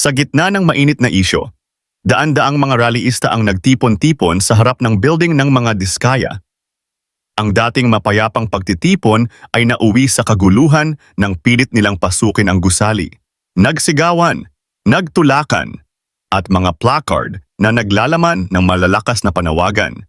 Sa gitna ng mainit na isyo, daan-daang mga rallyista ang nagtipon-tipon sa harap ng building ng mga diskaya. Ang dating mapayapang pagtitipon ay nauwi sa kaguluhan ng pilit nilang pasukin ang gusali. Nagsigawan, nagtulakan, at mga placard na naglalaman ng malalakas na panawagan.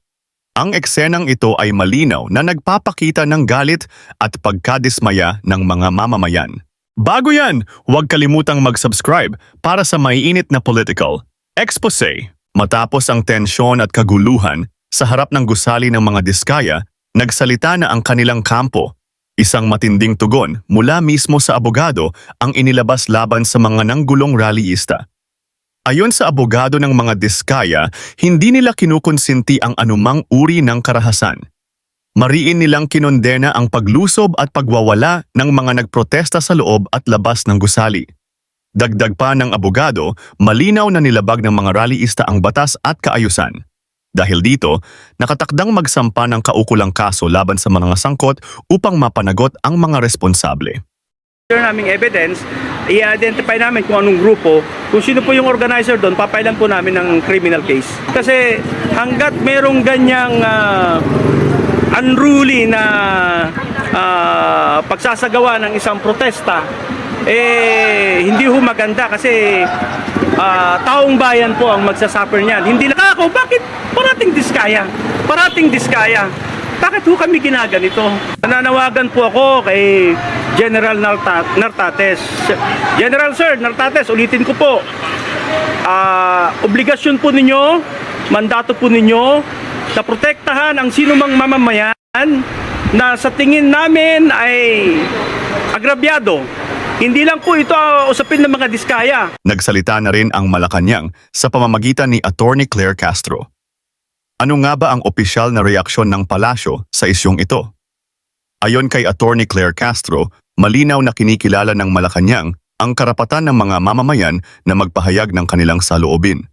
Ang eksenang ito ay malinaw na nagpapakita ng galit at pagkadismaya ng mga mamamayan. Bago yan, huwag kalimutang mag-subscribe para sa maiinit na political expose. Matapos ang tensyon at kaguluhan sa harap ng gusali ng mga diskaya, nagsalita na ang kanilang kampo. Isang matinding tugon mula mismo sa abogado ang inilabas laban sa mga nanggulong rallyista. Ayon sa abogado ng mga diskaya, hindi nila kinukonsinti ang anumang uri ng karahasan. Mariin nilang kinondena ang paglusob at pagwawala ng mga nagprotesta sa loob at labas ng gusali. Dagdag pa ng abogado, malinaw na nilabag ng mga rallyista ang batas at kaayusan. Dahil dito, nakatakdang magsampa ng kaukulang kaso laban sa mga sangkot upang mapanagot ang mga responsable. Meron naming evidence, i-identify namin kung anong grupo, kung sino po yung organizer doon, papailan po namin ng criminal case. Kasi hanggat merong ganyang ah, unruly na ah, pagsasagawa ng isang protesta, eh hindi ho maganda kasi ah, taong bayan po ang magsasuffer niyan. Hindi lang ako, bakit parating diskaya? Parating diskaya. Bakit ho kami ginaganito? Nananawagan po ako kay General Narta- Nartates. General Sir Nartates, ulitin ko po. Ah, obligasyon po ninyo, mandato po ninyo na protektahan ang sino mang mamamayan na sa tingin namin ay agrabyado. Hindi lang po ito ah, usapin ng mga diskaya. Nagsalita na rin ang Malacanang sa pamamagitan ni Attorney Claire Castro. Ano nga ba ang opisyal na reaksyon ng palasyo sa isyong ito? Ayon kay Attorney Claire Castro, malinaw na kinikilala ng Malacanang ang karapatan ng mga mamamayan na magpahayag ng kanilang saloobin.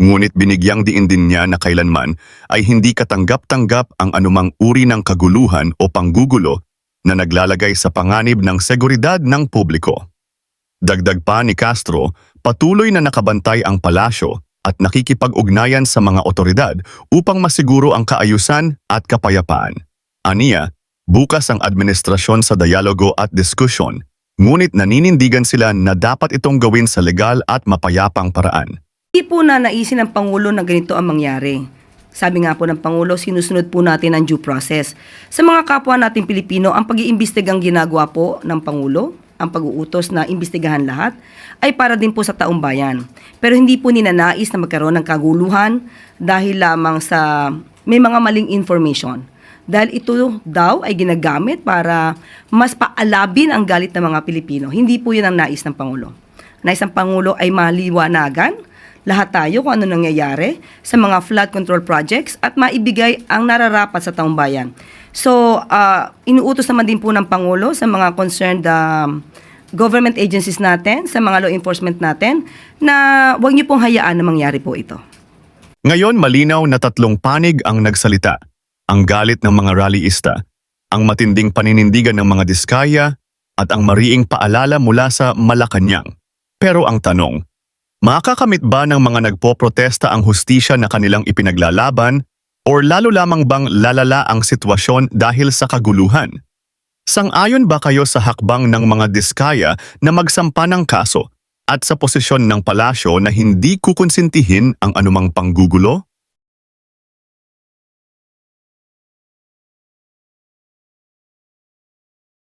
Ngunit binigyang diin din niya na kailanman ay hindi katanggap-tanggap ang anumang uri ng kaguluhan o panggugulo na naglalagay sa panganib ng seguridad ng publiko. Dagdag pa ni Castro, patuloy na nakabantay ang palasyo at nakikipag-ugnayan sa mga otoridad upang masiguro ang kaayusan at kapayapaan. Aniya, bukas ang administrasyon sa dialogo at diskusyon, ngunit naninindigan sila na dapat itong gawin sa legal at mapayapang paraan. Hindi po na naisin ng Pangulo na ganito ang mangyari. Sabi nga po ng Pangulo, sinusunod po natin ang due process. Sa mga kapwa nating Pilipino, ang pag-iimbestigang ginagawa po ng Pangulo, ang pag-uutos na imbestigahan lahat, ay para din po sa taong bayan. Pero hindi po ninanais na magkaroon ng kaguluhan dahil lamang sa may mga maling information. Dahil ito daw ay ginagamit para mas paalabin ang galit ng mga Pilipino. Hindi po yun ang nais ng Pangulo. Nais ng Pangulo ay maliwanagan lahat tayo kung ano nangyayari sa mga flood control projects at maibigay ang nararapat sa taong bayan. So, ah, inuutos naman din po ng Pangulo sa mga concerned um, government agencies natin, sa mga law enforcement natin, na huwag niyo pong hayaan na mangyari po ito. Ngayon malinaw na tatlong panig ang nagsalita. Ang galit ng mga rallyista, ang matinding paninindigan ng mga diskaya, at ang mariing paalala mula sa Malacanang. Pero ang tanong, makakamit ba ng mga nagpoprotesta ang hustisya na kanilang ipinaglalaban or lalo lamang bang lalala ang sitwasyon dahil sa kaguluhan? Sang-ayon ba kayo sa hakbang ng mga diskaya na magsampa ng kaso at sa posisyon ng palasyo na hindi kukonsintihin ang anumang panggugulo?